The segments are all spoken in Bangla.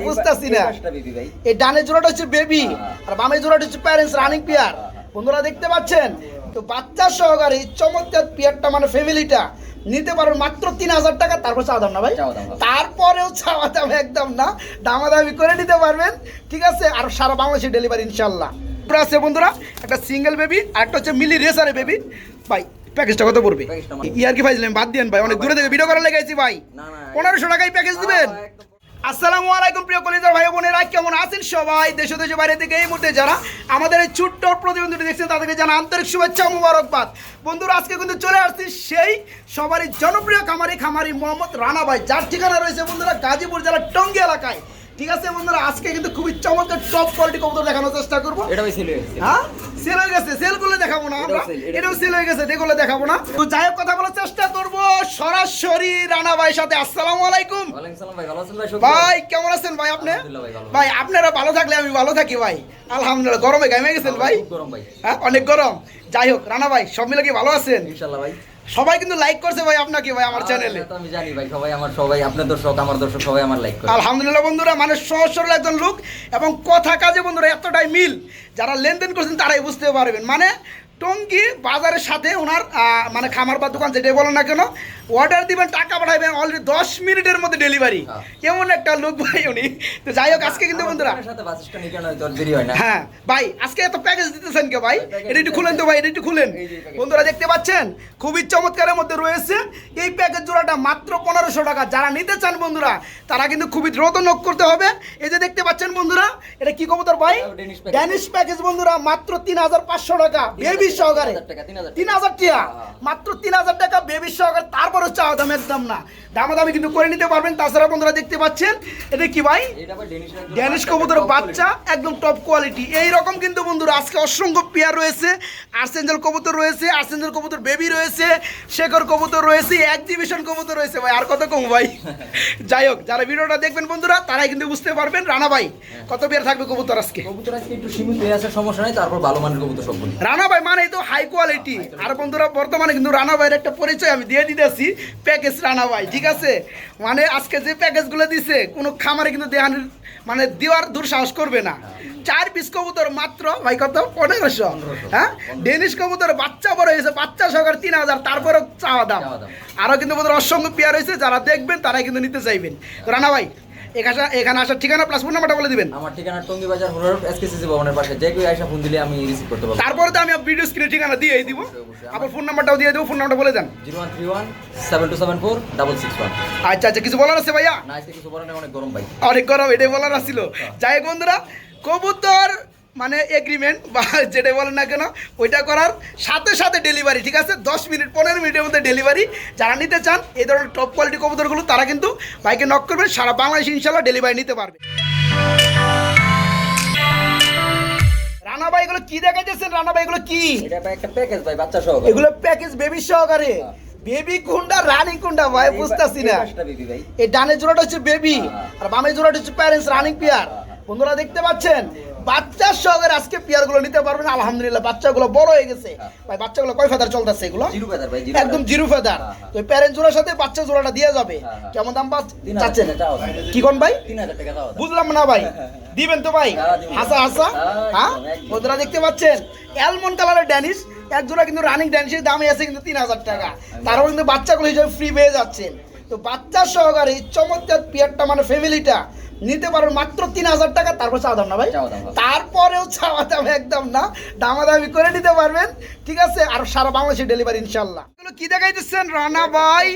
বুঝতেছি না। ভাই। এই ডানের জোড়াটা হচ্ছে বেবি। আর বামের জোড়াটা হচ্ছে প্যারেন্টস রানিং পেয়ার বন্ধুরা দেখতে পাচ্ছেন? তো বাচ্চা সহকারে চমৎকার পেয়ারটা মানে ফ্যামিলিটা নিতে পারবেন মাত্র তিন হাজার টাকা তারপর চাওয়া দাম না ভাই। তারপরেও চাওয়া দাম একদম না দামাদামি করে নিতে পারবেন ঠিক আছে? আর সারা বাংলাদেশে ডেলিভারি ইনশাল্লাহ আছে বন্ধুরা একটা সিঙ্গেল বেবি আর একটা হচ্ছে মিলি রেসারে বেবি ভাই প্যাকেজটা কত পড়বে? আমার- ইয়ার কি ভাইছিলেন বাদ দিয়েন ভাই অনেক দূরে থেকে ভিডিও করা লেগেছি ভাই। পনেরোশো টাকায় প্যাকেজ দিবেন। আসসালামু আলাইকুম প্রিয় কলিজার ভাই বোনেরা, কেমন আছেন সবাই? দেশ দেশে বাইরে থেকে এই মুহূর্তে যারা আমাদের এই ছোট্ট প্রতিবন্ধীটি দেখছেন, তাদেরকে জানা আন্তরিক শুভেচ্ছা মুবারকবাদ। বন্ধুরা, আজকে কিন্তু চলে আসছি সেই সবারই জনপ্রিয় খামারি খামারি মোহাম্মদ রানা ভাই। যার ঠিকানা রয়েছে বন্ধুরা, গাজীপুর জেলার টঙ্গী এলাকায়। ঠিক আছে বন্ধুরা আজকে কিন্তু খুবই চমৎকার টপ কোয়ালিটি কবুতর দেখানোর চেষ্টা করব এটা ভাই ছিল হয়েছে। হ্যাঁ সেল হয়ে গেছে সেল করলে দেখাবো না আমরা এটাও সেল হয়ে গেছে দেখলে দেখাবো না তো যাই হোক কথা বলার চেষ্টা করব সরাসরি রানা ভাইয়ের সাথে আসসালামু আলাইকুম ভাই, ভালো আছেন ভাই? সত্যি? ভাই কেমন আছেন ভাই আপনি ভাই। আপনারা ভালো থাকলে আমি ভালো থাকি ভাই আলহামদুলিল্লাহ গরমে ঘামে গেছেন ভাই গরম ভাই। হ্যাঁ অনেক গরম যাই হোক রানা ভাই সব মিলে কি ভালো আছেন ইনশাআল্লাহ ভাই। সবাই কিন্তু লাইক করছে ভাই আপনাকে ভাই আমার চ্যানেলে আমি জানি ভাই, সবাই আমার সবাই আপনার দর্শক আমার দর্শক সবাই আমার লাইক করে আলহামদুলিল্লাহ বন্ধুরা মানে সহজ সরল একজন লোক এবং কথা কাজে বন্ধুরা এতটাই মিল। যারা লেনদেন করছেন তারাই বুঝতে পারবেন। মানে টঙ্গি বাজারের সাথে ওনার মানে খামার বা দোকান যেটাই বলেন না কেন অর্ডার দিবেন টাকা পাঠাবেন অলরেডি দশ মিনিটের মধ্যে ডেলিভারি হ্যাঁ। এমন একটা লোক ভাই উনি। তো যাই হোক আজকে কিন্তু বন্ধুরা হয় ভাই আজকে এত প্যাকেজ দিতেছেন কে ভাই? এটা একটু খুলেন তো ভাই এটা একটু খুলেন। বন্ধুরা দেখতে পাচ্ছেন খুবই চমৎকারের মধ্যে রয়েছে। এই প্যাকেজ জোড়াটা মাত্র পনেরোশো টাকা। যারা নিতে চান বন্ধুরা তারা কিন্তু খুবই দ্রুত নক করতে হবে। এই যে দেখতে এটা কি কবুতর ভাই? ড্যানিশ প্যাকেজ বন্ধুরা মাত্র তিন হাজার পাঁচশো টাকা বেবি সহকারে। 3000 টাকা, 3000 তিন হাজার টাকা হ্যাঁ। মাত্র তিন হাজার টাকা বেবি সহকারে। তারপরে চাওয়া দাম একদম না। দামাদামি কিন্তু করে নিতে পারবেন। তাছাড়া বন্ধুরা দেখতে পাচ্ছেন এটা কি ভাই? ড্যানিশ কবুতর বাচ্চা একদম টপ কোয়ালিটি এই রকম কিন্তু বন্ধুরা আজকে অসংখ্য পেয়ার রয়েছে। আর্সেঞ্জেল কবুতর রয়েছে আর্সেঞ্জেল কবুতর বেবি রয়েছে শেখর কবুতর রয়েছে এক্সিবিশন কবুতর রয়েছে। ভাই আর কত কম ভাই? যাই হোক যারা ভিডিওটা দেখবেন বন্ধুরা তারাই কিন্তু বুঝতে পারবেন। রানা ভাই কত পেয়ার থাকবে কবুতর আজকে? কবুতর আজকে একটু সীমিত হয়ে আছে সমস্যা নাই তারপর ভালো মানের কবুতর সবগুলো রানা ভাই মানে তো হাই কোয়ালিটি আর বন্ধুরা বর্তমানে কিন্তু রানা ভাইয়ের একটা পরিচয় আমি দিয়ে দিতেছি প্যাকেজ রানা ভাই ঠিক আছে? মানে আজকে যে প্যাকেজগুলো দিছে কোনো খামারে কিন্তু দেহানির মানে দেওয়ার দুঃসাহস করবে না। চার পিস কবুতর মাত্র ভাই কত? পনেরোশো। হ্যাঁ? ডেনিশ কবুতর বাচ্চা বড় হয়েছে বাচ্চা সহকারে তিন হাজার তারপরেও চাওয়া দাম। আরও কিন্তু বন্ধুরা অসংখ্য পেয়ার হয়েছে যারা দেখবেন তারাই কিন্তু নিতে চাইবেন। রানা ভাই এখানে এখানে আসার ঠিকানা প্লাস ফোন নাম্বারটা বলে দিবেন। আমার ঠিকানা টঙ্গি বাজার হরর এসকেসিসি ভবনের পাশে। যে কেউ আইসা ফোন দিলে আমি রিসিভ করতে পারব। তারপরে তো আমি ভিডিও স্ক্রিনে ঠিকানা দিয়ে দিব। আবার ফোন নাম্বারটাও দিয়ে দেবো ফোন নাম্বারটা বলে দেন। Zero one three one seven two seven four double six one. আচ্ছা আচ্ছা কিছু বলার আছে ভাইয়া? না কিছু বলার অনেক গরম ভাই। অনেক গরম এটাই বলার আসছিল যাই বন্ধুরা কবুতর মানে এগ্রিমেন্ট বা যেটা বলেন না কেন ওইটা করার সাথে সাথে ডেলিভারি ঠিক আছে? দশ মিনিট পনেরো মিনিটের মধ্যে ডেলিভারি যারা নিতে চান এই ধরনের টপ কোয়ালিটি কবুতরগুলো তারা কিন্তু বাইকে নক করবেন সারা বাংলাদেশ ইনশাল্লাহ ডেলিভারি নিতে পারবে। রানা ভাই এগুলো কি দেখাইতেছেন? রানা ভাই এগুলো কি? এটা ভাই একটা প্যাকেজ ভাই বাচ্চা সহ এগুলো প্যাকেজ বেবি সহকারে। বেবি কোনটা রানিং কোনটা ভাই বুঝতেছি না। এই ডানের জোড়াটা হচ্ছে বেবি হ্যাঁ। আর বামের জোড়াটা হচ্ছে প্যারেন্টস রানিং পেয়ার বন্ধুরা দেখতে পাচ্ছেন? বাচ্চার সহকারে আজকে পেয়ারগুলো নিতে পারবেন আলহামদুলিল্লাহ বাচ্চাগুলো বড় হয়ে গেছে। হ্যাঁ। ভাই বাচ্চাগুলো কয় ফেদার চলতেছে এগুলো? একদম জিরো ফেদার হ্যাঁ, হ্যাঁ। তো প্যারেন্ট জোড়ার সাথে বাচ্চা জোড়াটা দিয়ে যাবে। কেমন দাম পাচ্ছ? চাচ্ছেন। কি কোন ভাই। বুঝলাম না ভাই। দিবেন তো ভাই। হাসা হাসা। হ্যাঁ। বন্ধুরা দেখতে পাচ্ছেন? অ্যালমন্ড কালারের ড্যানিশ এক জোড়া কিন্তু রানিং ড্যানিশের দামই আছে কিন্তু তিন হাজার টাকা। তারপর কিন্তু বাচ্চাগুলো হিসেবে ফ্রি পেয়ে যাচ্ছেন। তো বাচ্চা সহকারে চমৎকার পিয়ারটা মানে ফ্যামিলিটা নিতে পারবেন মাত্র তিন হাজার টাকা তারপর চাওয়া দাম না ভাই? হ্যাঁ। তারপরেও চাওয়া দাম একদম না। দামাদামি করে নিতে পারবেন ঠিক আছে? আর সারা বাংলাদেশে ডেলিভারি ইনশাল্লাহ কি দেখাইতেছেন রানা ভাই?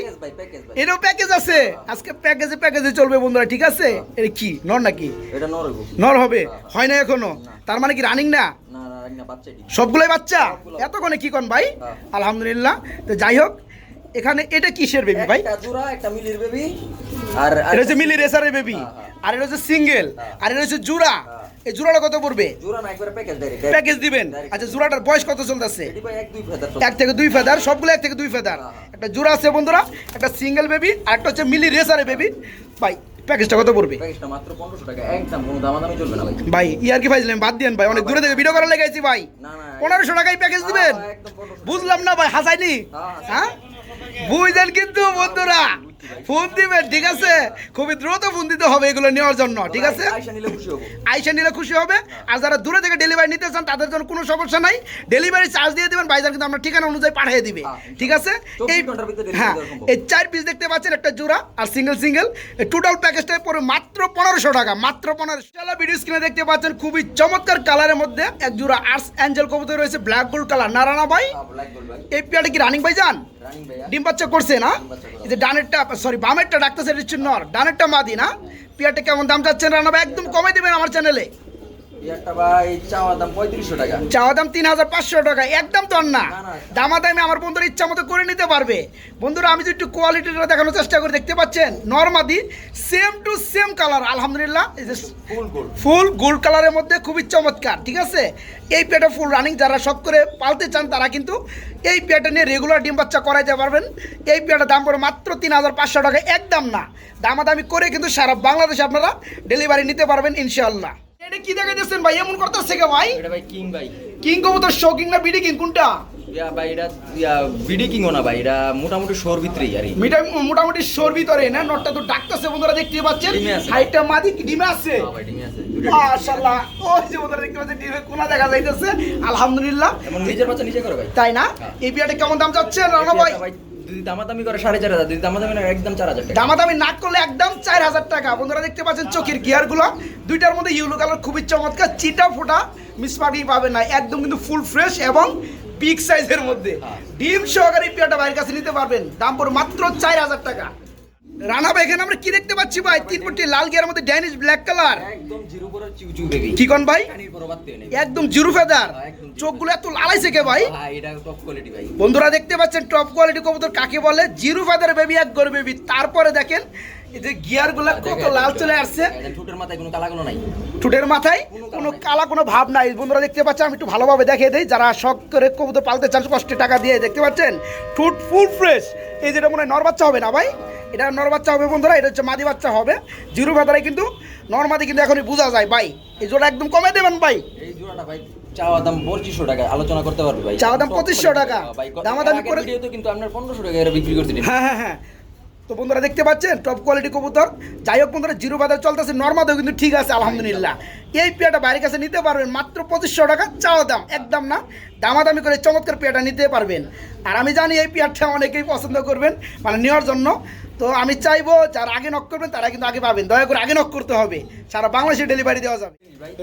এরও প্যাকেজ আছে। আজকে প্যাকেজে প্যাকেজে চলবে বন্ধুরা ঠিক আছে? এটা কি নর নাকি? এটা নরগো নর হবে? হয়। না এখনও? তার মানে কি রানিং না? সবগুলোই বাচ্চা। এতক্ষণে কি কন ভাই? হ্যাঁ। আলহামদুলিল্লাহ। তো যাই হোক এখানে এটা কিসের বেবি ভাই? একটা জোড়া একটা মিলির বেবি আর এটা হচ্ছে মিলি রেসারের বেবি হ্যাঁ, হ্যাঁ। আর এটা হচ্ছে সিঙ্গেল হ্যাঁ। আর এটা হচ্ছে জুড়া। এই জুড়াটা কত পড়বে? জোড়া না একবারে প্যাকেজ ডাইরেক্ট প্যাকেজ দিবেন। আচ্ছা জুড়াটার বয়স কত চলতেছে এক থেকে দুই ফেদার সবগুলো এক থেকে দুই ফেদার। একটা জোড়া আছে বন্ধুরা একটা সিঙ্গেল বেবি আর একটা হচ্ছে মিলি রেসারের বেবি ভাই প্যাকেজটা কত পড়বে? প্যাকেজটা মাত্র 1500 টাকা। একদম কোনো দামাদামি চলবে না ভাই। ভাই ইয়ার কি ভাইছিলেন বাদ দিয়েন ভাই অনেক দূরে থেকে ভিডিও করা লেগেছি ভাই। না না পনেরোশো টাকায় প্যাকেজ দিবেন? একদম 1500 বুঝলাম না ভাই হাসাইনি। হ্যাঁ? বুঝলেন কিন্তু বন্ধুরা। ফোন দিবেন ঠিক আছে? খুবই দ্রুত ফোন দিতে হবে এগুলো নেওয়ার জন্য ঠিক আছে? আইসা নিলে খুশি হব। আর যারা দূরে থেকে ডেলিভারি নিতে চান তাদের জন্য কোনো সমস্যা নাই। ডেলিভারি চার্জ দিয়ে দিবেন বাইজার কিন্তু আমরা ঠিকানা অনুযায়ী পাঠিয়ে দিবে হ্যাঁ, ঠিক আছে? এই হ্যাঁ এই চার পিস দেখতে পাচ্ছেন একটা জোড়া আর সিঙ্গেল সিঙ্গেল টোটাল প্যাকেজটা পরে মাত্র পনেরোশো টাকা মাত্র পনেরোশো টাকা। ভিডিও স্ক্রিনে দেখতে পাচ্ছেন খুবই চমৎকার কালারের মধ্যে এক জোড়া আর্টস অ্যাঞ্জেল কবুতর রয়েছে ব্ল্যাক গোল্ড কালার নারায়ণা ভাই এই পেয়ারটা কি রানিং ভাই যান ডিম বাচ্চা করছে না? এই যে ডানেরটা সরি বামেরটা ডাকতেছে এটা হচ্ছে নর। ডানেরটা মাদি না? পেয়ারটা কেমন দাম চাচ্ছেন রান্না একদম কমে দেবেন আমার চ্যানেলে চাওয়া দাম তিন হাজার পাঁচশো টাকা একদম তো না। আমার বন্ধুরা ইচ্ছা মতো করে নিতে পারবে। বন্ধুরা আমি একটু কোয়ালিটিটা দেখানোর চেষ্টা করি দেখতে পাচ্ছেন? নর্মাদি সেম টু সেম কালার আলহামদুলিল্লাহ। ফুল গোল্ড কালারের মধ্যে খুবই চমৎকার ঠিক আছে? এই পেটে ফুল রানিং যারা সব করে পালতে চান তারা কিন্তু এই পেটে নিয়ে রেগুলার ডিম বাচ্চা করাইতে পারবেন। এই পেটের দাম পড়ে মাত্র তিন হাজার পাঁচশো টাকা একদম না। দামাদামি করে কিন্তু সারা বাংলাদেশে আপনারা ডেলিভারি নিতে পারবেন ইনশাআল্লাহ। এটা কি ভাই? এমন করতেছে কে ভাই? এটা ভাই কিং ভাই। কিং কবুতর না বিডি কিং? কোনটা? ইয়া ভাই এটা বিডি কিংও না ভাই এটা মোটামুটি শোর ভিতরেই আর মিটা মোটামুটি সর ভিতরে না? নটটা তো ডাকতেছে বন্ধুরা দেখতে পাচ্ছেন। হাইটটা মাদি কি ডিমে আছে? হ্যাঁ ভাই ডিমে আছে মাশাআল্লাহ। ওই যে বন্ধুরা দেখতে পাচ্ছেন ডিমে কোনা দেখা যাইতেছে। আলহামদুলিল্লাহ। এমন নিজের বাচ্চা নিজে করে ভাই। তাই না? হ্যাঁ। এই বিয়াটা কেমন দাম যাচ্ছে? রানা ভাই যদি দামাদামি করে সাড়ে চার হাজার যদি দামাদামি না একদম চার হাজার টাকা। দামাদামি না করলে একদম চার হাজার টাকা। বন্ধুরা দেখতে পাচ্ছেন চোখের গিয়ারগুলো দুইটার মধ্যে ইউলো কালার খুবই চমৎকার। চিটা ফোটা মিসমার্কিং পাবে না। একদম কিন্তু ফুল ফ্রেশ এবং পিক সাইজের মধ্যে। হ্যাঁ। ডিম সহকারে পেয়াটা বাইরের কাছে নিতে পারবেন। দাম পড়ে মাত্র চার হাজার টাকা। রানা ভাই এখানে আমরা কি দেখতে পাচ্ছি ভাই? তিন ফুটটি লাল গিয়ার মধ্যে ড্যানিশ ব্ল্যাক কালার একদম জিরো বেবি কি কোন ভাই? একদম জিরো ফেদার। হ্যাঁ, চোখগুলো এত লালাইছে কে ভাই? ভাই এটা টপ কোয়ালিটি ভাই। বন্ধুরা দেখতে পাচ্ছেন টপ কোয়ালিটি কবুতর কাকে বলে? জিরো ফেদার বেবি এক গর বেবি তারপরে দেখেন এই যে গিয়ারগুলা কত লাল চলে আসছে। ঠোঁটের মাথায় কোনো কালাগুলো নাই। ঠোঁটের মাথায় কোনো কোনো কালা কালা কোনো ভাব নাই। বন্ধুরা দেখতে পাচ্ছেন আমি একটু ভালোভাবে দেখিয়ে দিই। যারা শখ করে কবুতর পালতে চান কষ্টে টাকা দিয়ে দেখতে পাচ্ছেন? ঠোঁট ফুল ফ্রেশ এই যেটা মনে হয় নর বাচ্চা হবে না ভাই? এটা নর বাচ্চা হবে বন্ধুরা এটা হচ্ছে মাদি বাচ্চা হবে। জিরো ফেদারে কিন্তু নরমাদি কিন্তু এখনই বোঝা যায় ভাই। এই জোড়া একদম কমে দেবেন ভাই। এই জোড়াটা ভাই চাওয়া দাম পঁচিশশো টাকা আলোচনা করতে পারবে ভাই। চাওয়া দাম Top 2500 quality টাকা। দামাদামি করে- কিন্তু আপনার পনেরোশো টাকা বিক্রি করতে হ্যাঁ হ্যাঁ হ্যাঁ। তো বন্ধুরা দেখতে পাচ্ছেন টপ কোয়ালিটি কবুতর। যাই হোক বন্ধুরা জিরো বাজার চলতেছে নর্মাদেও কিন্তু ঠিক আছে আলহামদুলিল্লাহ। এই পেয়াটা বাইরের কাছে নিতে পারবেন মাত্র পঁচিশশো টাকা চাওয়া দাম একদম না? দামাদামি করে চমৎকার পেয়াটা নিতে পারবেন। আর আমি জানি এই পেয়ারটা অনেকেই পছন্দ করবেন মানে নেওয়ার জন্য। তো আমি চাইব যারা আগে নক করবেন তারা কিন্তু আগে পাবেন। দয়া করে আগে নক করতে হবে। সারা বাংলাদেশে ডেলিভারি দেওয়া যাবে।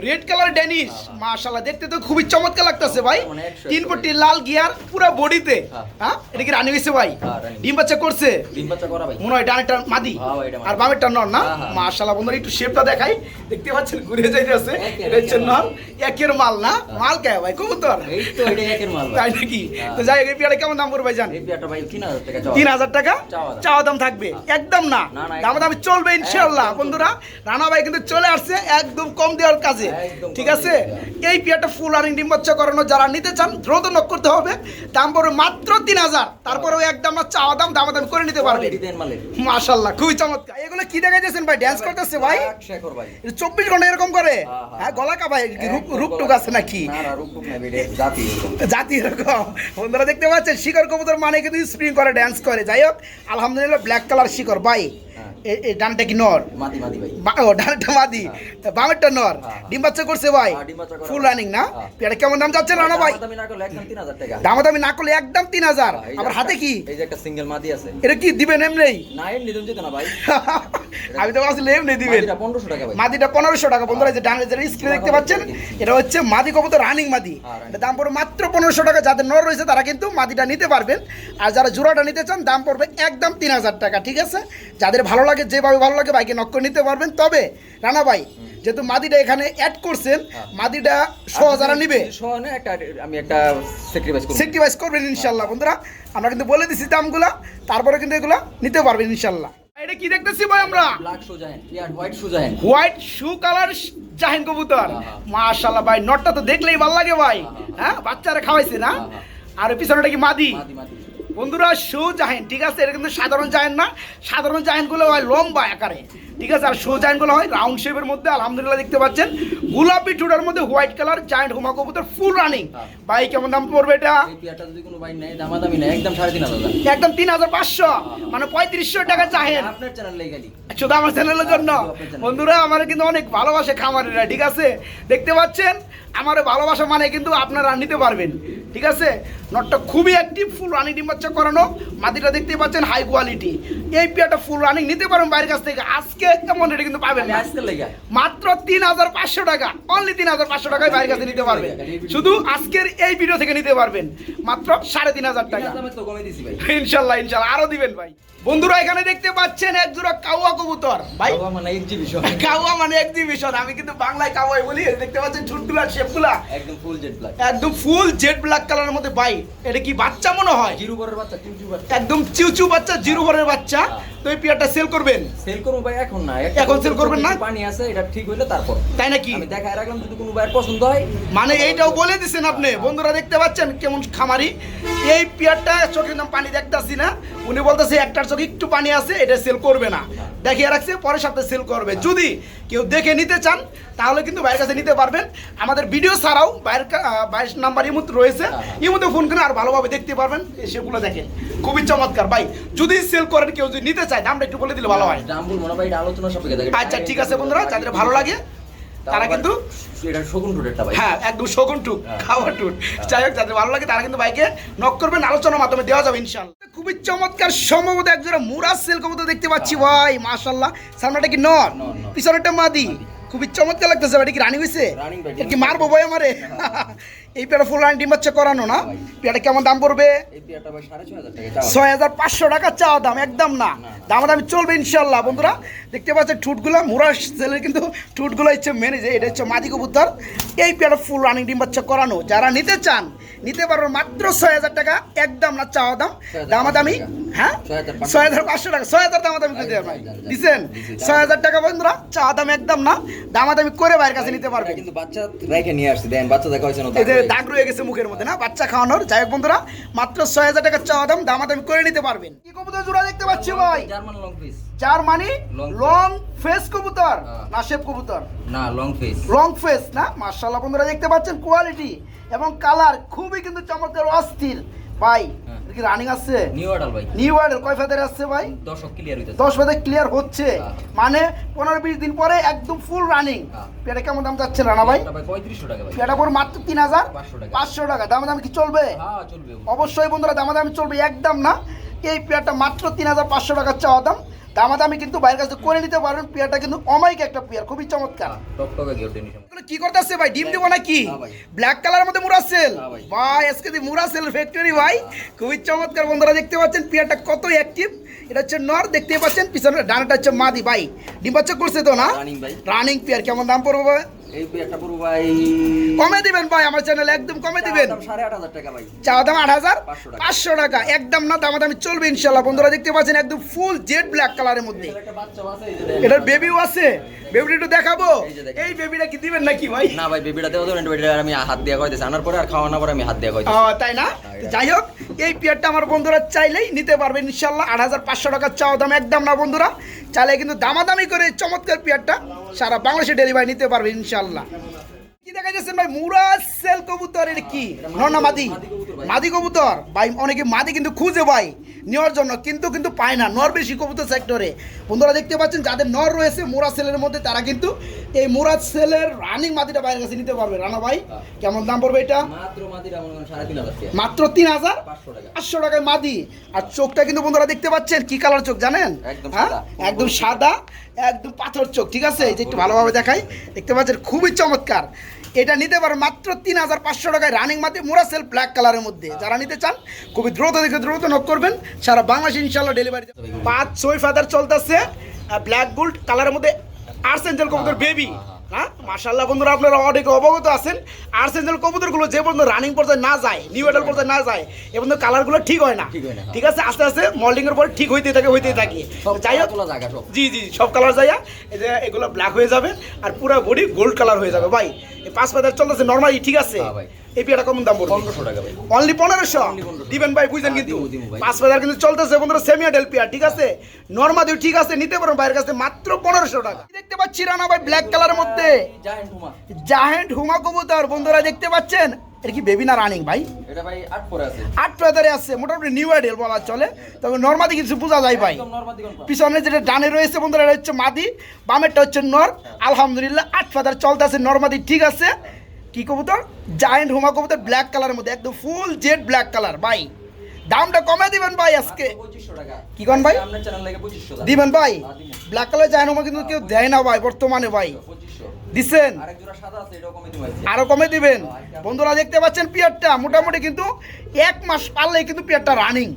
রেড কালার ড্যানিশ মাশাল্লাহ দেখতে তো খুবই চমৎকার লাগতেছে ভাই। মানে তিন ফুটি লাল গিয়ার পুরো বডিতে হ্যাঁ। হ্যাঁ এটা কি রানি হয়েছে ভাই? হ্যাঁ, ডিম বাচ্চা করছে? ডিম বাচ্চা করা ভাই। মনে হয় ডানেরটা মাদি। হ্যাঁ। আর বামেরটা নর না? হ্যাঁ, হ্যাঁ। মাশাআল্লাহ বন্ধুরা একটু শেপটা দেখাই। দেখতে পাচ্ছেন ঘুরে যাইতেছে। এটা হচ্ছে নর একের মাল না? মাল কে ভাই? কবুতর? তো এটা একের মাল তাই নাকি? হ্যাঁ। তো যাই এই পেয়ারা কেমন দাম করবে জান? এই পেয়ারটা ভাই তিন হাজার টাকা চাওয়া। তিন হাজার টাকা? চাওয়া দাম। থাকবে? একদম না? না, না, দাম দামি চলবে ইনশাল্লাহ বন্ধুরা রানা ভাই কিন্তু চলে আসছে একদম কম দেওয়ার কাজে। ঠিক আছে? এই পেয়ারটা ফুল রানিং ডিম বাচ্চা করানো যারা নিতে চান দ্রুত নক করতে হবে। দাম পড়বে মাত্র তিন হাজার। তারপরে একদম না চাওয়া দাম দামাদামি করে নিতে পারবে। দেন খুবই চমৎকার। এগুলো কি দেখাইতেছেন ভাই? ড্যান্স করতেছে ভাই? চব্বিশ ঘণ্টা এরকম করে? হ্যাঁ, হ্যাঁ। হ্যাঁ গলা কা ভাই রূপ রূপটুক আছে নাকি? না না জাতি। জাতি এরকম। বন্ধুরা দেখতে পাচ্ছেন শিকর কবুতর মানে কিন্তু স্প্রিং করে ড্যান্স করে। যাই হোক আলহামদুলিল্লাহ ব্ল্যাক কালার শিকর ভাই। হ্যাঁ। ডানটা কি নর? ও ডানটা মাদি। বামেরটা নর? হ্যাঁ, হ্যাঁ। ডিম বাচ্চা করছে ভাই। হ্যাঁ, ফুল রানিং না? হ্যাঁ। পেয়ারা কেমন দাম যাচ্ছে রানা ভাই? দামাদামি না করলে একদম তিন হাজার টাকা। না করলে একদম তিন হাজার। হ্যাঁ, আবার হাতে কি? এই যে একটা সিঙ্গেল মাদি আছে। এটা কি দিবেন এমনি? না না ভাই। আমি তো ভাবছিলাম এমনি দিবেন। মাদিটা পনেরোশো টাকা ভাই। মাদিটা পনেরোশো টাকা। বন্ধুরা যে ডানের যে স্ক্রিনে দেখতে পাচ্ছেন এটা হচ্ছে মাদি কবুতর রানিং মাদি। হ্যাঁ, এটা দাম পড়বে মাত্র পনেরোশো টাকা। যাদের নর রয়েছে তারা কিন্তু মাদিটা নিতে পারবেন। আর যারা জোড়াটা নিতে চান দাম পড়বে একদম তিন হাজার টাকা ঠিক আছে? যাদের ভালো লাগে যেভাবে ভালো লাগে বাইকে নক করে নিতে পারবেন। তবে রানা ভাই যেহেতু মাদিটা এখানে অ্যাড করছেন হ্যাঁ। মাদিটা সহ যারা নিবে। একটা আমি একটা স্যাক্রিফাইস করব। সেক্টিভাইজ করবেন ইনশাল্লাহ বন্ধুরা। আমরা কিন্তু বলে দিছি দামগুলা তারপরে কিন্তু এগুলা নিতে পারবেন ইনশাল্লাহ। কি দেখতেছি ভাই আমরা? ব্ল্যাক সুজাহেন ইয়ার হোয়াইট শু কালার জাহিন কবুতর। মাশাআল্লাহ ভাই নটটা তো দেখলেই ভালো লাগে ভাই। হ্যাঁ, বাচ্চারা খাওয়াইছে না। আর পিছনটা কি মাদি? বন্ধুরা শু জাহিন ঠিক আছে? এটা কিন্তু সাধারণ জাহেন না। সাধারণ জাহেনগুলো ভাই লম্বা আকারে। ঠিক আছে আর শো জায়েন্টগুলো হয় রাউন্ড শেপের মধ্যে আলহামদুলিল্লাহ দেখতে পাচ্ছেন। গোলাপি টুটার মধ্যে হোয়াইট কালার জায়েন্ট হুমা কবুতর ফুল রানিং হ্যাঁ। ভাই কেমন দাম পড়বে এটা? যদি কোনো ভাই নেয় দামাদামি নেয় একদম সাড়ে তিন হাজার একদম তিন হাজার পাঁচশো। মানে পঁয়ত্রিশশো টাকা চাহেন। আপনার চ্যানেল লেগালি শুধু আমার চ্যানেলের জন্য। বন্ধুরা আমার কিন্তু অনেক ভালোবাসে খামারিরা ঠিক আছে? দেখতে পাচ্ছেন? আমার ভালোবাসা মানে কিন্তু আপনারা নিতে পারবেন। ঠিক আছে? নটটা খুবই অ্যাক্টিভ ফুল রানিং ডিম বাচ্চা করানো। মাটিটা দেখতে পাচ্ছেন হাই কোয়ালিটি এই পেয়ারটা ফুল রানিং নিতে পারেন বাইরের কাছ থেকে। আজকে এমন রেটে কিন্তু পাবেন না। মাত্র তিন হাজার পাঁচশো টাকা। অনলি তিন হাজার পাঁচশো টাকায় বাইরের কাছে নিতে পারবেন। শুধু আজকের এই ভিডিও থেকে নিতে পারবেন। মাত্র সাড়ে তিন হাজার টাকা। ইনশাল্লাহ ইনশাল্লাহ। আরও দিবেন ভাই। বন্ধুরা এখানে দেখতে পাচ্ছেন এক জোড়া কাওয়া কবুতর। ভাই কাওয়া মানে এক্সিবিশন কাউয়া মানে এক্সিবিশন আমি কিন্তু বাংলায় কাওয়াই বলি দেখতে পাচ্ছেন ঝুটগুলা শেপগুলা। একদম ফুল জেড ব্ল্যাক একদম ফুল জেড ব্ল্যাক কালারের মধ্যে ভাই এটা কি বাচ্চা মনে হয়? জিরু বরের বাচ্চা চিউচু বাচ্চা। একদম চিউচু বাচ্চা জিরো বরের বাচ্চা। তো এই পেয়ারটা সেল করবেন? সেল করব ভাই এখন না। এখন সেল করবেন না? পানি আছে এটা ঠিক হইলে তারপর। তাই নাকি? আমি দেখায় রাখলাম যদি কোনো ভাইয়ের পছন্দ হয়। মানে এইটাও বলে দিছেন আপনি। বন্ধুরা দেখতে পাচ্ছেন কেমন খামারি। এই পেয়ারটা চোখের নাম পানি দেখতাছি না। উনি বলতেছে একটার চোখে একটু পানি আছে এটা সেল করবে না। দেখিয়ে রাখছে পরের সপ্তাহে সেল করবে। যদি কেউ দেখে নিতে চান তাহলে কিন্তু বাইরের কাছে নিতে পারবেন। আমাদের ভিডিও ছাড়াও বাইরের বাইশ নাম্বার ইমুত রয়েছে। ইমুতে ফোন করে আর ভালোভাবে দেখতে পারবেন। সেগুলো দেখেন। খুবই চমৎকার। ভাই যদি সেল করেন কেউ যদি নিতে চায় দামটা একটু বলে দিলে ভালো হয়। দাম বলব না ভাই আলোচনা সাপেক্ষে আচ্ছা ঠিক আছে বন্ধুরা যাদের ভালো লাগে তারা কিন্তু এটা শগুন একটা হ্যাঁ একদম শগুন টুক খাওয়া খাওয়ার যাই হোক যাদের ভালো লাগে তারা কিন্তু বাইকে নক করবেন আলোচনার মাধ্যমে দেওয়া যাবে ইনশাল্লাহ খুবই চমৎকার সম্ভবত একজোড়া মুরাজ সেল কবুতর দেখতে পাচ্ছি ভাই মাশাল্লাহ সামনেটা কি নন? নর, নর। পিছনেরটা মাদি। খুবই চমৎকার লাগতেছে ভাই এটা কি রানি হয়েছে কি মারবো ভাই আমারে? এই পেয়ারা ফুল রানি ডিম বাচ্চা করানো না। পেয়ারা কেমন দাম পড়বে? ছয় হাজার পাঁচশো টাকা চাওয়া দাম একদম না। দাম দামি চলবে ইনশাল্লাহ বন্ধুরা দেখতে পাচ্ছেন ঠুটগুলো মুরা সেলের কিন্তু ঠুটগুলো হচ্ছে মেনে যে এটা হচ্ছে মাদি কবুতর। এই পেয়ারা ফুল রানিং ডিম বাচ্চা করানো। যারা নিতে চান নিতে পারবেন মাত্র ছয় হাজার টাকা একদম না চাওয়া দাম। দামাদামি হ্যাঁ? ছয় হাজার পাঁচশো টাকা। ছয় হাজার দামাদামি করে ভাই। দিচ্ছেন ছয় হাজার টাকা বন্ধুরা চাওয়া দাম একদম না। দামাদামি করে বাইরের কাছে নিতে পারবে। কিন্তু বাচ্চা রেখে নিয়ে আসছে। দেন বাচ্চা দেখা হয়েছে দাগ রয়ে গেছে মুখের মধ্যে না? বাচ্চা খাওয়ানোর। যাই হোক বন্ধুরা মাত্র ছয় হাজার টাকা চাওয়া দাম দামাদামি করে নিতে পারবেন। কি কবুতর জোড়া দেখতে পাচ্ছি ভাই? জার্মান লং মানে লং ফেস কবুতর? হ্যাঁ। না শেপ কবুতর? না লং ফেস লং ফেস না? মার্শাল্লাহ বন্ধুরা দেখতে পাচ্ছেন কোয়ালিটি এবং কালার খুবই কিন্তু চমৎকার অস্থির। ভাই হ্যাঁ। কি রানিং আছে? নিউ অর্ডার ভাই। নিউ ওয়ার্ডের কয় ফেদার আছে ভাই? দর্শক ক্লিয়ার হইতাছে। দশ ফেদার ক্লিয়ার হচ্ছে। হ্যাঁ। মানে পনেরো বিশ দিন পরে একদম ফুল রানিং। পেটা কেমন দাম যাচ্ছে রানা ভাই? ভাই পঁয়ত্রিশশো টাকা ভাই। পেটা পরে মাত্র তিন হাজার 500 টাকা। পাঁচশো টাকা। দাম দাম কি চলবে? হ্যাঁ চলবে অবশ্যই বন্ধুরা দামাদামি চলবে একদম না। এই পেয়ারটা মাত্র তিন হাজার পাঁচশো টাকা চাওয়া দাম। দামাদামি কিন্তু বাইরের কাছে করে নিতে পারবেন পেয়ারটা কিন্তু অমাইক একটা পেয়ার খুবই চমৎকার। কি করতেছে ভাই? ডিম দেবো নাকি? ব্ল্যাক কালার মধ্যে মুরাসেল? সেল ভাই। আজকে দি মুরাসেল ফ্যাক্টরি ভাই খুবই চমৎকার বন্ধুরা দেখতে পাচ্ছেন পেয়ারটা কত অ্যাক্টিভ এটা হচ্ছে নর দেখতে পাচ্ছেন পিছনে ডানাটা হচ্ছে মাদি ভাই। ডিম বাচ্চা করছে তো না? রানিং ভাই। রানিং পেয়ার কেমন দাম পড়বে ভাই? এই একটা পুরো ভাই। কমে দিবেন ভাই আমার চ্যানেলে একদম কমে দিবেন। সাড়ে আট হাজার টাকা ভাই। চাওয়া দাম আট হাজার? পাঁচশো টাকা। একদম না দামাদামি চলবে ইনশাল্লাহ বন্ধুরা দেখতে পাচ্ছেন একদম ফুল জেড ব্ল্যাক কালারের মধ্যে। একটা বাচ্চা আছে এই যে দেখেন। এটার বেবিও আছে। বেবিটা একটু দেখাবো। এই যে দেখেন। এই বেবিটা কি দিবেন নাকি ভাই? না ভাই বেবিটা দেওয়া দেবেন বেবিটা আমি হাত দিয়ে কইতেছি। আনার পরে আর খাওয়ানোর পরে আমি হাত দিয়ে কইতেছি। তাই না? যাই হোক এই পেয়ারটা আমার বন্ধুরা চাইলেই নিতে পারবেন ইনশাল্লাহ আট হাজার পাঁচশো টাকা চাওয়া দাম একদম না বন্ধুরা। চাইলে কিন্তু দামাদামি করে চমৎকার পেয়ারটা সারা বাংলাদেশে ডেলিভারি নিতে পারবে ইনশাল্লাহ কি দেখা যাচ্ছে ভাই? মুরাজ সেল কবুতরের কি? নর্নামাদি মাদি কবুতর। ভাই। অনেকে মাদি কিন্তু খুঁজে ভাই নেওয়ার জন্য কিন্তু কিন্তু পায় না। নর বেশি কবুতর সেক্টরে বন্ধুরা দেখতে পাচ্ছেন যাদের নর রয়েছে মুরাজ সেলের মধ্যে তারা কিন্তু এই মুরাজ সেলের রানিং মাদিটা বাইরের কাছে নিতে পারবে। রানা ভাই কেমন দাম পড়বে এটা? মাত্র তিন হাজার পাঁচশো টাকায় মাদি। আর চোখটা কিন্তু বন্ধুরা দেখতে পাচ্ছেন কি কালার চোখ জানেন? হ্যাঁ? একদম সাদা একদম পাথর চোখ ঠিক আছে? এই যে একটু ভালোভাবে দেখাই। দেখতে পাচ্ছেন খুবই চমৎকার। এটা নিতে পারো মাত্র তিন হাজার পাঁচশো টাকায় রানিং মাতে মোরা সেল ব্ল্যাক কালারের মধ্যে। যারা নিতে চান খুবই দ্রুত দেখে দ্রুত নক করবেন। সারা বাংলাদেশ ইনশাল্লাহ ডেলিভারি পাঁচ ছয় ফাদার চলতেছে ব্ল্যাক গোল্ড কালারের মধ্যে আর্সেঞ্জেল কবুতর বেবি হ্যাঁ? মাশাল্লাহ বন্ধুরা আপনারা অনেক অবগত আছেন। আর্সেঞ্জেল কবুতরগুলো যে পর্যন্ত রানিং পর্যায়ে না যায় নিউ এডাল পর্যায়ে না যায় এ পর্যন্ত কালারগুলো ঠিক হয় না। ঠিক হয় না, হ্যাঁ। ঠিক আছে? আস্তে আস্তে মল্ডিং এর পরে ঠিক হইতে থাকে হইতে থাকে। সব যাই হোক। জি জি সব কালার যাইয়া এই যে এগুলো ব্ল্যাক হয়ে যাবে আর পুরো বডি গোল্ড কালার হয়ে যাবে। ভাই পাঁচ পাতার চলতেছে নর্মালি ঠিক আছে? হ্যাঁ ভাই। এই পেয়ারটা কেমন দাম পড়বে? পনেরোশো টাকা ভাই। অনলি পনেরোশো? Only 1500 দিবেন ভাই বুঝলেন হ্যাঁ, কিন্তু চলতেছে বন্ধুরা ঠিক আছে? ঠিক আছে নিতে পারেন বাইরের কাছে মাত্র টাকা। দেখতে পাচ্ছি রানা ভাই ব্ল্যাক কালারের মধ্যে। জায়েন্ট হুমা কবুতর বন্ধুরা দেখতে পাচ্ছেন? এটা কি বেবি না রানিং ভাই? এটা ভাই আট পরে আছে। মোটামুটি নিউ বলা চলে। তবে নর্মাদি কিছু বোঝা যায় ভাই। পিছনে যেটা ডানে রয়েছে বন্ধুরা এটা হচ্ছে মাদি বামেরটা হচ্ছে নর। আলহামদুলিল্লাহ আট ফাদার চলতেছে নর্মাদি ঠিক আছে? কি কবুতর? জায়েন্ট হুমা কবুতর ব্ল্যাক কালারের মধ্যে, একদম ফুল জেড ব্ল্যাক কালার ভাই। দামটা কমে দিবেন ভাই আজকে। মাত্র 2500 টাকা কি কন ভাই? আপনার চ্যানেল লাগে 2500 দিবেন ভাই? ব্ল্যাক কালার জায়েন্ট হুমা কিন্তু কেউ দেয় না ভাই, বর্তমানে ভাই। 2500 দিছেন আরেক জোড়া সাদা আছে এটাও কমে দিবো আজকে। আরও কমে দিবেন? বন্ধুরা দেখতে পাচ্ছেন পিয়ারটা, মোটামুটি কিন্তু এক মাস পারলেই কিন্তু পিয়ারটা রানিং।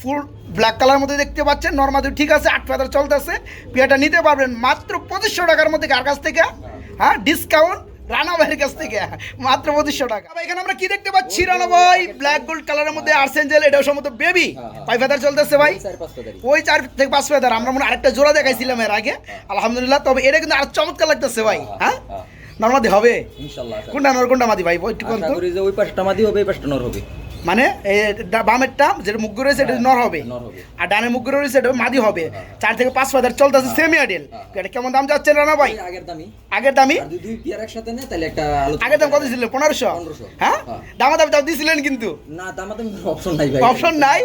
ফুল ব্ল্যাক কালার মধ্যে দেখতে পাচ্ছেন নর্মালি ঠিক আছে, আট ফেদার চলতেছে। পিয়াটা নিতে পারবেন মাত্র পঁচিশশো টাকার মধ্যে কার কাছ থেকে? হ্যাঁ ডিসকাউন্ট রানা ভাইয়ের কাছ থেকে মাত্র পঁচিশশো টাকা। এখানে আমরা কি দেখতে পাচ্ছি? রানা ভাই ব্ল্যাক গোল্ড কালারের মধ্যে আর্সেঞ্জেল এটাও সম্ভবত বেবি হ্যাঁ, হ্যাঁ। পাই ফেদার চলতেছে ভাই। ওই চার থেকে পাঁচ ফেদার। আমরা মনে আরেকটা জোড়া দেখাইছিলাম এর আগে। আলহামদুলিল্লাহ তবে এটা কিন্তু আর চমৎকার লাগতেছে ভাই হ্যাঁ হ্যাঁ। নর্মাদি হবে? ইনশাআল্লাহ করি। কোনটা নর কোনটা মাদি ভাই? করি যে ওই পাশটা মাদি হবে এই পাশটা নর হবে। মানে বামেরটা যেটা মুখ রয়েছে এটা নর হবে। আর ডানের মুখ রয়েছে এটা মাদি হবে। চার থেকে পাঁচ হাজার চলতেছে সেমি আডেল এটা কেমন দাম যাচ্ছে রানা ভাই? আগের দামি আগের দামি দুই পেয়ার একসাথে নেয় তাহলে একটা আগের দাম কত ছিল? পনেরোশো? 1500 হ্যাঁ? হ্যাঁ। দামাদামি দাম দিয়েছিলেন কিন্তু। না দামাদামি অপশন নাই ভাই। অপশন নাই?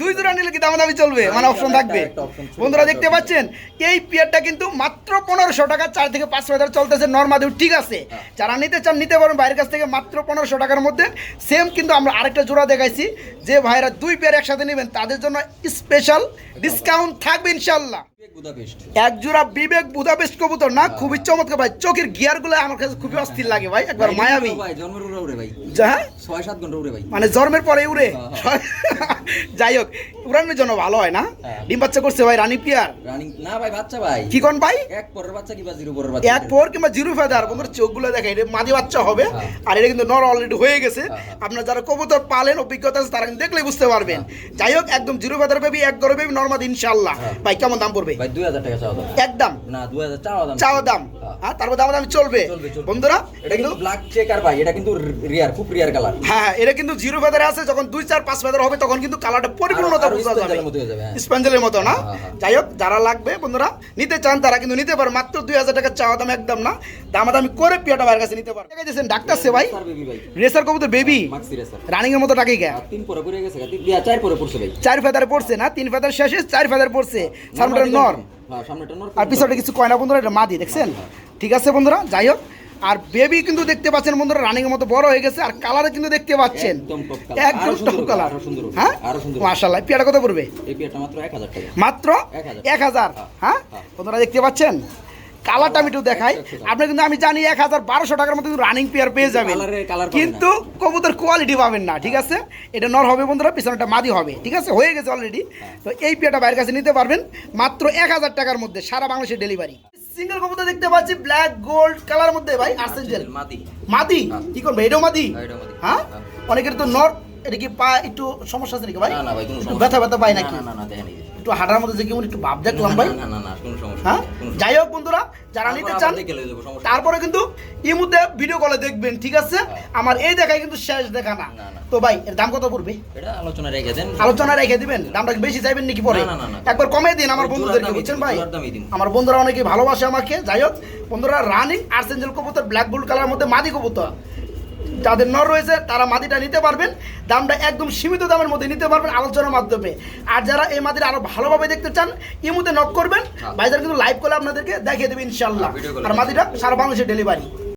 দুই জোড়া নিলে কি দামাদামি চলবে? মানে অপশন থাকবে। বন্ধুরা দেখতে পাচ্ছেন এই পিয়ারটা কিন্তু মাত্র পনেরোশো টাকা চার থেকে পাঁচ হাজার চলতেছে নর্মাদিও ঠিক আছে। হ্যাঁ। যারা নিতে চান নিতে পারেন। বাইরের কাছ থেকে মাত্র পনেরোশো টাকার মধ্যে সেম কিন্তু আমরা আরেকটা জোড়া দেখাইছি যে ভাইরা দুই পেয়ার একসাথে নেবেন তাদের জন্য স্পেশাল ডিসকাউন্ট থাকবে ইনশাল্লাহ এক জোড়া বিবেক বুদাপেস্ট কবুতর না খুবই চমৎকার ভাই। চোখের গিয়ারগুলো আমার কাছে খুবই অস্থির লাগে ভাই একবার মায়াবী ভাই জন্মের উড়ে উড়ে ভাই। হ্যাঁ ছয় সাত ঘণ্টা উড়ে ভাই। মানে জন্মের পরে উড়ে। হ্যাঁ, যাই হোক উড়ানোর জন্য ভালো হয় না? হ্যাঁ। ডিম বাচ্চা করছে ভাই রানী রানিং না ভাই বাচ্চা ভাই। কি কোন ভাই? এক পরের বাচ্চা কিংবা জিরো পরের বাচ্চা। এক ফোর কিংবা জিরো ফেদার বন্ধুর চোখগুলো দেখে এটা মাদি বাচ্চা হবে। হ্যাঁ। আর এটা কিন্তু নর অলরেডি হয়ে গেছে। হ্যাঁ, হ্যাঁ। আপনার যারা কবুতর পালেন অভিজ্ঞতা আছে তারা কিন্তু দেখলেই বুঝতে পারবেন। যাই হোক একদম জিরো ফেদার বেবি এক গড়ে বেবি নর্মাদ ইনশাল্লাহ হ্যাঁ। ভাই কেমন দাম পড়বে? ভাই দুই হাজার টাকা চাওয়া দাম। একদম। না দুই হাজার চাওয়া দাম। চাওয়া দাম। হ্যাঁ। হ্যাঁ তারপর দাম দাম চলবে। চলবে, চলবে। বন্ধুরা এটা কিন্তু ব্ল্যাক চেকার ভাই এটা কিন্তু রিয়ার খুব রিয়ার কালার হ্যাঁ হ্যাঁ, এটা কিন্তু জিরো ফেদারে আছে যখন দুই চার পাঁচ ফেদার হবে তখন কিন্তু কালারটা পরিপূর্ণতা বোঝা যাবে। স্পেশালের মতো হয়ে যাবে, হ্যাঁ। স্পেঞ্জেলের মতো না? হ্যাঁ, হ্যাঁ। যাই হোক যারা লাগবে বন্ধুরা নিতে চান তারা কিন্তু নিতে পারে। মাত্র দুই হাজার টাকা চাওয়া দাম একদম না। দামাদামি করে পিয়াটা কাছে নিতে পারে। দেখেছেন ডাক্তার সে ভাই। রেসার কবুতর বেবি রানিং এর মতো টাকাই গা। তিন পরে পড়ে গেছে চার পরে পড়ছে ভাই। চার ফেদারে পড়ছে না তিন ফেদার শেষে চার ফেদার পড়ছে। সামনেটা নর। হ্যাঁ নর আর পিছনে কিছু কয়না বন্ধুরা এটা মাদি দেখছেন? ঠিক আছে বন্ধুরা যাই হোক। আর বেবি কিন্তু দেখতে পাচ্ছেন বন্ধুরা রানিং এর মতো বড় হয়ে গেছে আর কালারে কিন্তু দেখতে পাচ্ছেন। একদম টপ কালার হ্যাঁ। মাশাআল্লাহ পেয়ারা কত পড়বে? এই পেয়ারটা মাত্র এক হাজার টাকা। মাত্র 1000 এক হাজার। হ্যাঁ, হ্যাঁ? হ্যাঁ। বন্ধুরা দেখতে পাচ্ছেন? কালারটা আমি একটু দেখাই। আপনি কিন্তু আমি জানি এক হাজার বারোশো টাকার মধ্যে রানিং পেয়ার পেয়ে যাবেন। কিন্তু কবুতর কোয়ালিটি পাবেন না ঠিক আছে? এটা নর হবে বন্ধুরা পিছনেটা মাদি হবে ঠিক আছে? হয়ে গেছে অলরেডি তো এই পেয়ারটা বাইরের কাছে নিতে পারবেন। মাত্র এক হাজার টাকার মধ্যে সারা বাংলাদেশের ডেলিভারি সিঙ্গেল কবুতর দেখতে পাচ্ছি ব্ল্যাক গোল্ড কালার মধ্যে ভাই আর্সেঞ্জেল মাদি। মাদি। কি করবে এটাও মাদি? হ্যাঁ। হ্যাঁ? হ্যাঁ। অনেকের তো নর এটা কি পা একটু সমস্যা আছে নাকি ভাই? না না ভাই কোনো একটু সমস্যা ব্যথা ব্যথা পায় নাকি? না না না। একটু হাঁটার মধ্যে যে কেমন একটু ভাব দেখলাম ভাই। না না না কোনো হ্যাঁ? যাই হোক বন্ধুরা যারা নিতে চান। তারপরে কিন্তু ইমুতে ভিডিও কলে দেখবেন ঠিক আছে? আমার এই দেখায় কিন্তু শেষ দেখা না। তো ভাই এর দাম কত পড়বে? এটা আলোচনা রেখে দেন। আলোচনা রেখে দিবেন? দামটা কি বেশি চাইবেন নাকি পরে। একবার কমে দিন আমার বন্ধুদেরকে বুঝছেন ভাই। আমার বন্ধুরা অনেকে ভালোবাসে আমাকে। যাই হোক বন্ধুরা রানিং আর্সেঞ্জেল কবুতর ব্ল্যাক বুল কালার মধ্যে মাদি কবুতর। যাদের নর রয়েছে তারা মাদিটা নিতে পারবেন। দামটা একদম সীমিত দামের মধ্যে নিতে পারবেন আলোচনার মাধ্যমে। আর যারা এই মাদির আরও ভালোভাবে দেখতে চান এই ইমুতে নক করবেন। বাইজার ভাইজার কিন্তু লাইভ করে আপনাদেরকে দেখিয়ে দেবে ইনশাল্লাহ হ্যাঁ, আর মাদিটা সারা বাংলাদেশে ডেলিভারি